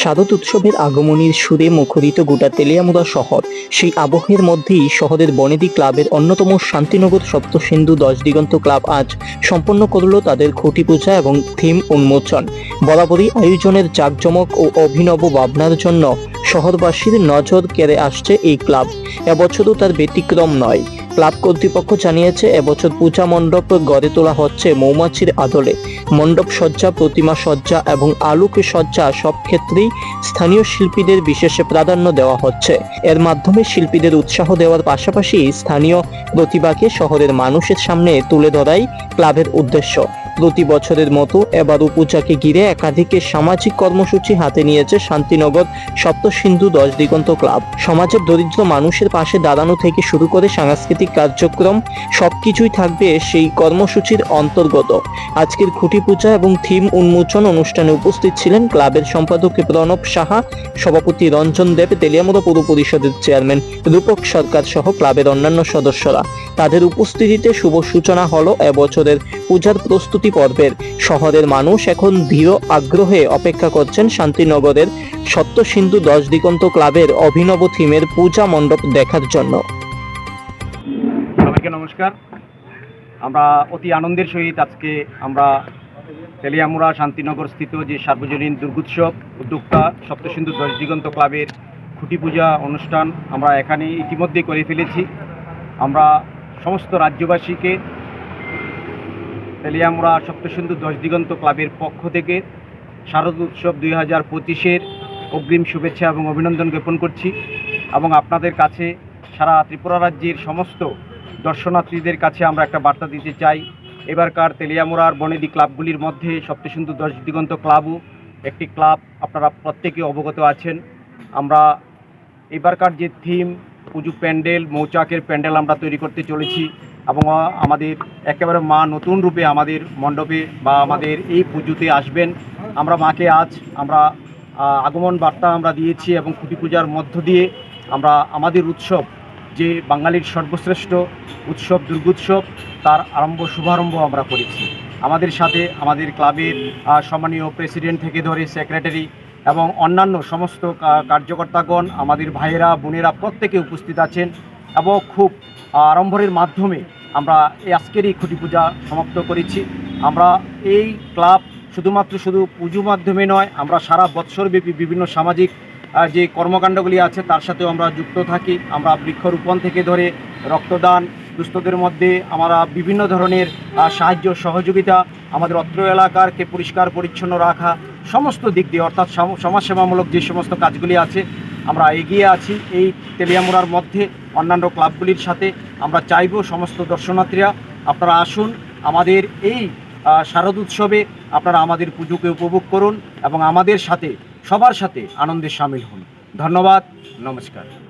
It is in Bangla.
শারদ উৎসবের আগমনীর সুরে মুখরিত গোটা তেলিয়ামুড়া শহর। সেই আবহের মধ্যেই শহরের বনেদি ক্লাবের অন্যতম শান্তিনগর সপ্তসিন্ধু দশ দিগন্ত ক্লাব আজ সম্পন্ন করল তাদের খুঁটি পূজা এবং থিম উন্মোচন। বরাবরই আয়োজনের জাঁকজমক ও অভিনব ভাবনার জন্য শহরবাসীর নজর কেড়ে আসছে এই ক্লাব। এবছরও তার ব্যতিক্রম নয়। ক্লাব কর্তৃপক্ষ জানিয়েছে, এবছর পূজা মণ্ডপ গড়ে তোলা হচ্ছে মৌমাছির আদলে। মণ্ডপ সজ্জা, প্রতিমা সজ্জা এবং আলোক সজ্জা সব ক্ষেত্রেই স্থানীয় শিল্পীদের বিশেষ প্রাধান্য দেওয়া হচ্ছে। এর মাধ্যমে শিল্পীদের উৎসাহ দেওয়ার পাশাপাশি স্থানীয় প্রতিভাকে শহরের মানুষের সামনে তুলে ধরাই ক্লাবের উদ্দেশ্য। প্রতি বছরের মতো এবারও পূজাকে ঘিরে একাধিক সামাজিক কর্মসূচি হাতে নিয়েছে শান্তিনগর সপ্তসিন্ধু দশ দিগন্ত ক্লাব। সমাজের দরিদ্র মানুষের পাশে দাঁড়ানো থেকে শুরু করে সাংস্কৃতিক কার্যক্রম, সবকিছুই থাকবে সেই কর্মসূচির অন্তর্গত। আজকের খুঁটি পূজা এবং থিম উন্মোচন অনুষ্ঠানে উপস্থিত ছিলেন ক্লাবের সম্পাদক প্রণব সাহা, সভাপতি রঞ্জন দেব তেলিয়ামুড়া পৌর পরিষদের চেয়ারম্যান রূপক সরকার সহ ক্লাবের অন্যান্য সদস্যরা। তাদের উপস্থিতিতে শুভ সূচনা হলো এবছরের পূজার প্রস্তুতি পর্বের। শহরের মানুষ এখন ধীর আগ্রহে অপেক্ষা করছেন শান্তিনগরের সত্য সিন্ধু দশ দিগন্ত ক্লাবের অভিনব থিমের পূজা মণ্ডপ দেখার জন্য। সবাইকে নমস্কার। আমরা অতি আনন্দের সহিত আজকে আমরা তেলিয়ামুড়া শান্তিনগর স্থিত যে সার্বজনীন দুর্গোৎসব উদ্যোক্তা সপ্তসিন্ধু দশ দিগন্ত ক্লাবের খুঁটি পূজা অনুষ্ঠান আমরা এখানে ইতিমধ্যে করে ফেলেছি। আমরা সমস্ত রাজ্যবাসীকে তেলিয়ামুড়া সপ্তসিন্ধু দশ দিগন্ত ক্লাবের পক্ষ থেকে শারদ উৎসব দুই হাজার পঁচিশের অগ্রিম শুভেচ্ছা এবং অভিনন্দন জ্ঞাপন করছি এবং আপনাদের কাছে সারা ত্রিপুরা রাজ্যের সমস্ত দর্শনার্থীদের কাছে আমরা একটা বার্তা দিতে চাই। এবারকার তেলিয়ামুড়ার বনেদি ক্লাবগুলির মধ্যে সপ্তসিন্ধু দশ দিগন্ত ক্লাবও একটি ক্লাব, আপনারা প্রত্যেকে অবগত আছেন। আমরা এবারকার যে থিম পুজো প্যান্ডেল, মৌচাকের প্যান্ডেল আমরা তৈরি করতে চলেছি এবং আমাদের একেবারে মা নতুন রূপে আমাদের মণ্ডপে বা আমাদের এই পুজোতে আসবেন। আমরা মাকে আজ আমরা আগমন বার্তা আমরা দিয়েছি এবং খুঁটি পূজার মধ্য দিয়ে আমরা আমাদের উৎসব, যে বাঙালির সর্বশ্রেষ্ঠ উৎসব, দুর্গোৎসব, তার আরম্ভ, শুভারম্ভ আমরা করেছি। আমাদের সাথে আমাদের ক্লাবের সম্মানীয় প্রেসিডেন্ট থেকে ধরে সেক্রেটারি এবং অন্যান্য সমস্ত কার্যকর্তাগণ, আমাদের ভাইয়েরা, বোনেরা প্রত্যেকে উপস্থিত আছেন এবং খুব আড়ম্বরের মাধ্যমে আমরা এই আজকের এই খুঁটি পূজা সমাপ্ত করেছি। আমরা এই ক্লাব শুধুমাত্র শুধু পুজো মাধ্যমে নয়, আমরা সারা বৎসরব্যাপী বিভিন্ন সামাজিক যে কর্মকাণ্ডগুলি আছে তার সাথেও আমরা যুক্ত থাকি। আমরা বৃক্ষরোপণ থেকে ধরে রক্তদান, দুস্থদের মধ্যে আমরা বিভিন্ন ধরনের সাহায্য সহযোগিতা, আমাদের অত্র এলাকারকে পরিষ্কার পরিচ্ছন্ন রাখা সমস্ত দিক দিয়ে, অর্থাৎ সম- সমাজসেবামূলক যে সমস্ত কাজগুলি আছে, আমরা এগিয়ে আছি। এই তেলিয়ামুড়ার মধ্যে অন্যান্য ক্লাবগুলির সাথে আমরা চাইব সমস্ত দর্শনার্থীরা, আপনারা আসুন, আমাদের এই শারদ উৎসবে আপনারা আমাদের পুজোকে উপভোগ করুন এবং আমাদের সাথে, সবার সাথে আনন্দে সামিল হন। ধন্যবাদ, নমস্কার।